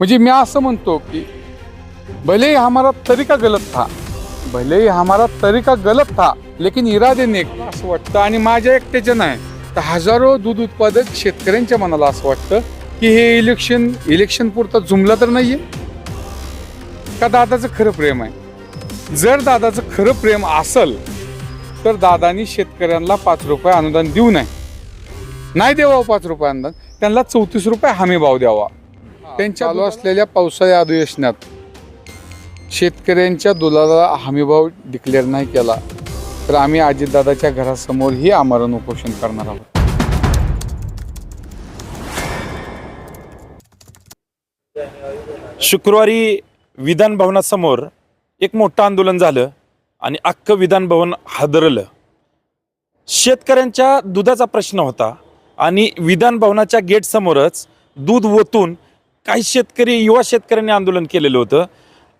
म्हणजे मी असं म्हणतो की भले ही हमारा तरीका गलत था भले ही हमारा तरीका गलत था लेकिन इरादे नेक असं वाटतं आणि माझ्या एकट्याच्या नाही तर हजारो दूध उत्पादक शेतकऱ्यांच्या मनाला असं वाटतं की हे इलेक्शन इलेक्शन पुरतं जुमला तर नाही आहे का दादाचं खरं प्रेम आहे? जर दादाचं खरं प्रेम असल तर दादानी शेतकऱ्यांना पाच रुपये अनुदान देऊ नये. नाही देवा पाच रुपये अनुदान त्यांना चौतीस रुपये हमी भाव द्यावा. त्यांच्या चालू असलेल्या पावसाळी अधिवेशनात शेतकऱ्यांच्या दुधाला हमीभाव डिक्लेअर नाही केला तर आम्ही अजितदादाच्या घरासमोर ही आमरण उपोषण करणार आहोत. शुक्रवारी विधान भवनासमोर एक मोठं आंदोलन झालं आणि अख्खं विधान भवन हादरलं. शेतकऱ्यांच्या दुधाचा प्रश्न होता आणि विधान भवनाच्या गेटसमोरच दूध ओतून काही शेतकरी युवा शेतकऱ्यांनी आंदोलन केलेलं होतं.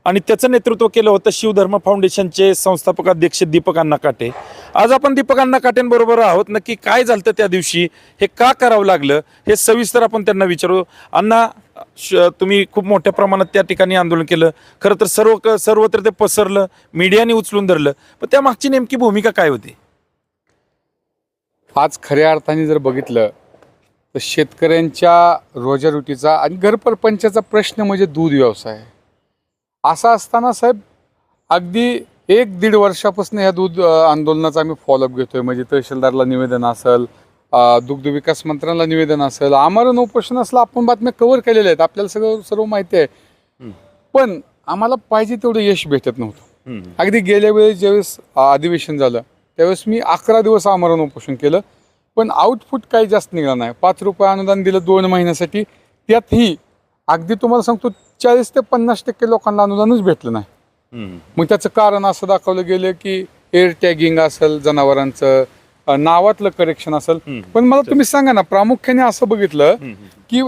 आणि त्याचं नेतृत्व केलं होतं शिवधर्म फाउंडेशनचे संस्थापक अध्यक्ष दीपक अण्णा काटे. आज आपण दीपक अण्णा काटेंबरोबर आहोत. नक्की काय झालं त्या दिवशी? हे का करावं लागलं? हे सविस्तर आपण त्यांना विचारू. अण्णा श- तुम्ही खूप मोठ्या प्रमाणात त्या ठिकाणी आंदोलन केलं. खरं तर सर्व क- सर्वत्र ते पसरलं. मीडियाने उचलून धरलं. पण त्या मागची नेमकी भूमिका काय होती? आज खऱ्या अर्थाने जर बघितलं तर शेतकऱ्यांच्या रोजारोटीचा आणि घरपरपंचाचा प्रश्न म्हणजे दूध व्यवसाय. असा असताना साहेब अगदी एक दीड वर्षापासून ह्या दूध आंदोलनाचा आम्ही फॉलोअप घेतोय. म्हणजे तहसीलदारला निवेदन असेल दुग्ध विकास मंत्र्यांना निवेदन असेल आमरण उपोषण असलं आपण बातम्या कव्हर केलेल्या आहेत. आपल्याला सगळं सर्व माहिती आहे. पण आम्हाला पाहिजे तेवढं यश भेटत नव्हतं. अगदी गेल्या वेळेस ज्यावेळेस अधिवेशन झालं त्यावेळेस मी अकरा दिवस आमरण उपोषण केलं. पण आउटपुट काही जास्त निघाला नाही. पाच रुपये अनुदान दिलं दोन महिन्यासाठी त्यातही अगदी तुम्हाला सांगतो चाळीस ते पन्नास टक्के लोकांना अनुदानच भेटलं नाही. मग त्याचं कारण असं दाखवलं गेलं की एअर टॅगिंग असेल जनावरांचं नावातलं करेक्शन असेल. पण मला तुम्ही सांगा ना प्रामुख्याने असं बघितलं की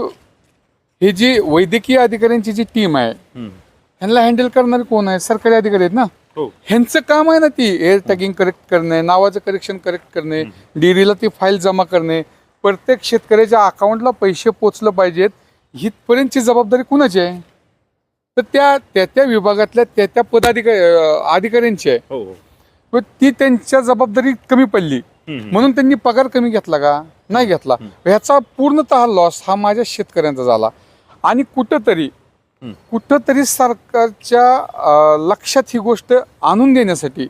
ही जी वैद्यकीय अधिकाऱ्यांची जी टीम आहे ह्यांना हँडल करणारे कोण आहे सरकारी अधिकारी आहेत ना? ह्यांचं काम आहे ना ती एअर टॅगिंग करेक्ट करणे नावाचं करेक्शन करेक्ट करणे डेअरीला ती फाईल जमा करणे. प्रत्येक शेतकऱ्याच्या अकाउंटला पैसे पोचलं पाहिजेत. हितपर्यंतची जबाबदारी कुणाची आहे? तर त्या त्या त्या विभागातल्या त्या त्या पदाधिकारी अधिकाऱ्यांची आहे. हो व ती त्यांच्या जबाबदारी कमी पडली. म्हणून त्यांनी पगार कमी घेतला का? नाही घेतला. ह्याचा पूर्णतः लॉस हा माझ्या शेतकऱ्यांचा झाला. आणि कुठंतरी. कुठंतरी सरकारच्या लक्षात ही गोष्ट आणून देण्यासाठी.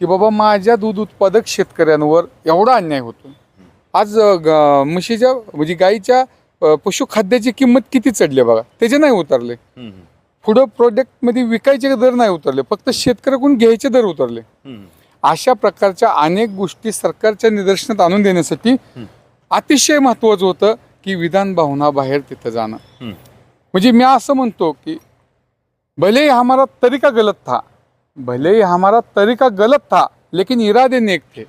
की बाबा माझ्या दूध उत्पादक शेतकऱ्यांवर एवढा अन्याय होतो. आज म्हशीच्या म्हणजे गाईच्या पशुखाद्याची किंमत किती चढली बघा. त्याचे नाही उतरले. पुढं प्रोडक्टमध्ये विकायचे दर नाही उतरले. फक्त शेतकऱ्याकडून घ्यायचे दर उतरले. अशा प्रकारच्या अनेक गोष्टी सरकारच्या निदर्शनात आणून देण्यासाठी अतिशय महत्वाचं होतं की विधान भावनाबाहेर तिथं जाणं. म्हणजे मी असं म्हणतो की भले ही हमारा तरीका गलत था भले ही हमारा तरीका गलत था लेकिन इरादे नेक थे.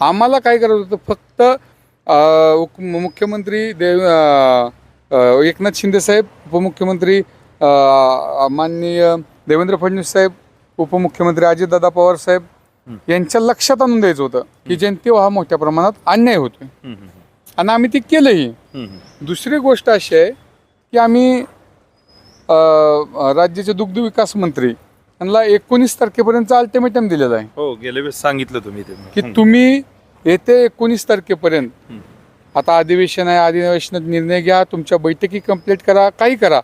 आम्हाला काय करायचं होतं? फक्त अं, मुख्यमंत्री देव अं, अं, एकनाथ शिंदे साहेब उपमुख्यमंत्री अं, माननीय देवेंद्र फडणवीस साहेब उपमुख्यमंत्री अजितदादा पवार साहेब यांच्या लक्षात आणून द्यायचं होतं की जनतेवर हा मोठ्या प्रमाणात अन्याय होतोय. आणि आम्ही ते केलंही. दुसरी गोष्ट अशी आहे की आम्ही राज्याचे दुग्ध विकास मंत्री यांना एकोणीस तारखेपर्यंत अल्टिमेटम दिलेलं आहे. हो गेल्या वेळेस सांगितलं तुम्ही ते. की तुम्ही येते एकोणीस तारखेपर्यंत. आता अधिवेशन आहे अधिवेशनात निर्णय घ्या तुमच्या बैठकी कंप्लीट करा काही करा.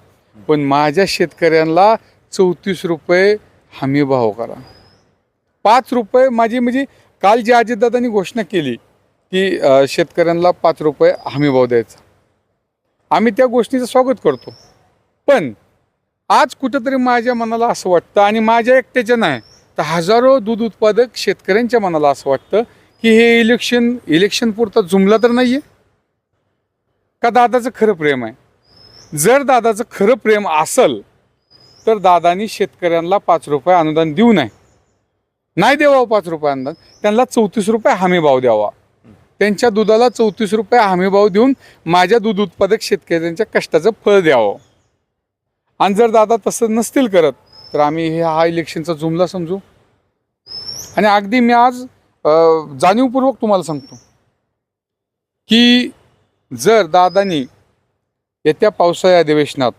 पण माझ्या शेतकऱ्यांना चौतीस रुपये हमी भाव करा. पाच रुपये माझी म्हणजे काल जी अजितदादांनी घोषणा केली की शेतकऱ्यांना पाच रुपये हमी भाव द्यायचा. आम्ही त्या गोष्टीचं स्वागत करतो. पण आज कुठंतरी माझ्या मनाला असं वाटतं आणि माझ्या एकट्याच्या नाही तर हजारो दूध उत्पादक शेतकऱ्यांच्या मनाला असं वाटतं की हे इलेक्शन इलेक्शन पुरतं जुमला तर नाही आहे का दादाचं खरं प्रेम आहे? जर दादाचं खरं प्रेम असल तर दादानी शेतकऱ्यांना पाच रुपये अनुदान देऊ नये. नाही देवावं पाच रुपये अनुदान त्यांना चौतीस रुपये हमी भाव द्यावा. त्यांच्या दुधाला चौतीस रुपये हमी भाव देऊन माझ्या दूध उत्पादक शेतकऱ्यांच्या कष्टाचं फळ द्यावं. आणि जर दादा तसं नसतील करत तर आम्ही हे हा इलेक्शनचा जुमला समजू. आणि अगदी मी आज जाणीवपूर्वक तुम्हाला सांगतो की जर दादानी येत्या पावसाळी अधिवेशनात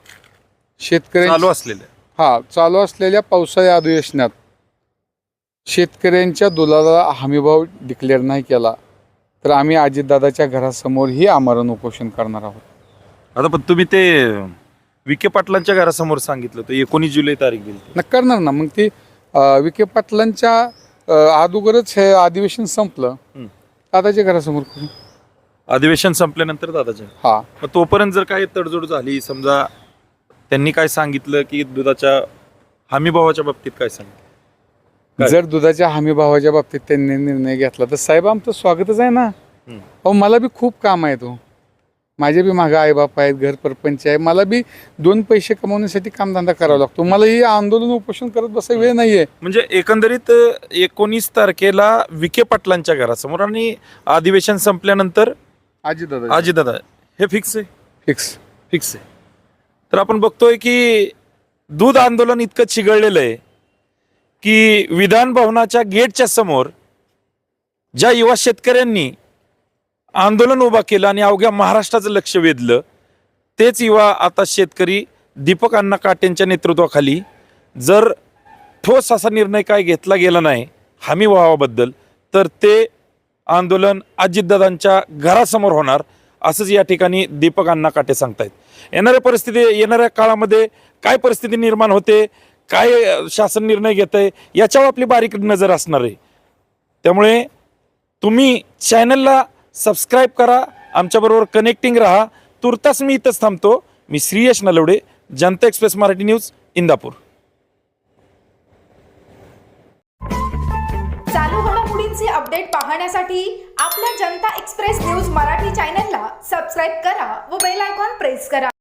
शेतकऱ्यांची चालू असलेलं हा चालू असलेल्या पावसाळी अधिवेशनात शेतकऱ्यांच्या दुलाला हमीभाव डिक्लेअर नाही केला तर आम्ही अजितदादाच्या घरासमोर ही आमरण उपोषण करणार आहोत. आता पण तुम्ही ते विखे पाटलांच्या घरासमोर सांगितलं होतं एकोणीस जुलै तारीख दिली न करणार ना. मग ती अं, विखे पाटलांच्या अं, अगोदरच हे अधिवेशन संपलं. हं. दादाच्या घरासमोर करू अधिवेशन संपल्यानंतर दादाच्या. हा. मग तोपर्यंत जर काही तडजोड झाली समजा त्यांनी काय सांगितलं की दुधाच्या हमी भावाच्या बाबतीत काय सांगितलं? जर दुधाच्या हमी भावाच्या बाबतीत त्यांनी निर्णय घेतला तर साहेब आमचं स्वागतच आहे ना. अहो मला बी खूप काम आहे तो. माझे बी मागं आईबाप आहेत घर परपंच आहे. मला बी दोन पैसे कमवण्यासाठी कामधंदा करावा लागतो. मला ही आंदोलन उपोषण करत बसाय वेळ नाहीये. म्हणजे एकंदरीत एकोणीस तारखेला विखे पाटलांच्या घरासमोर आणि अधिवेशन संपल्यानंतर आजी दादा अजितदादा हे फिक्स आहे? फिक्स फिक्स आहे. तर आपण बघतोय की दूध आंदोलन इतकं चिघळलेलं आहे. की विधान भवनाच्या गेटच्या समोर ज्या युवा शेतकऱ्यांनी आंदोलन उभा केलं आणि अवघ्या महाराष्ट्राचं लक्ष वेधलं तेच युवा आता शेतकरी दीपक अण्णा काटेंच्या नेतृत्वाखाली जर ठोस असा निर्णय काय घेतला गेला नाही हमी व्हावाबद्दल तर ते आंदोलन अजितदादांच्या घरासमोर होणार असंच या ठिकाणी दीपक अण्णा काटे सांगतायत. येणाऱ्या परिस्थिती येणाऱ्या काळामध्ये काय परिस्थिती निर्माण होते काय शासन निर्णय घेत आहे याच्यावर आपली बारीक नजर असणार आहे. त्यामुळे तुम्ही चॅनलला सबस्क्राईब करा आमच्याबरोबर कनेक्टिंग राहा. तुर्तास मी इथंच थांबतो. मी श्रीयश नलवडे जनता एक्सप्रेस मराठी न्यूज इंदापूर. चालू घडामोडींचे अपडेट पाहण्यासाठी आपल्या जनता एक्सप्रेस न्यूज मराठी चॅनलला सबस्क्राईब करा व बेल आयकॉन प्रेस करा.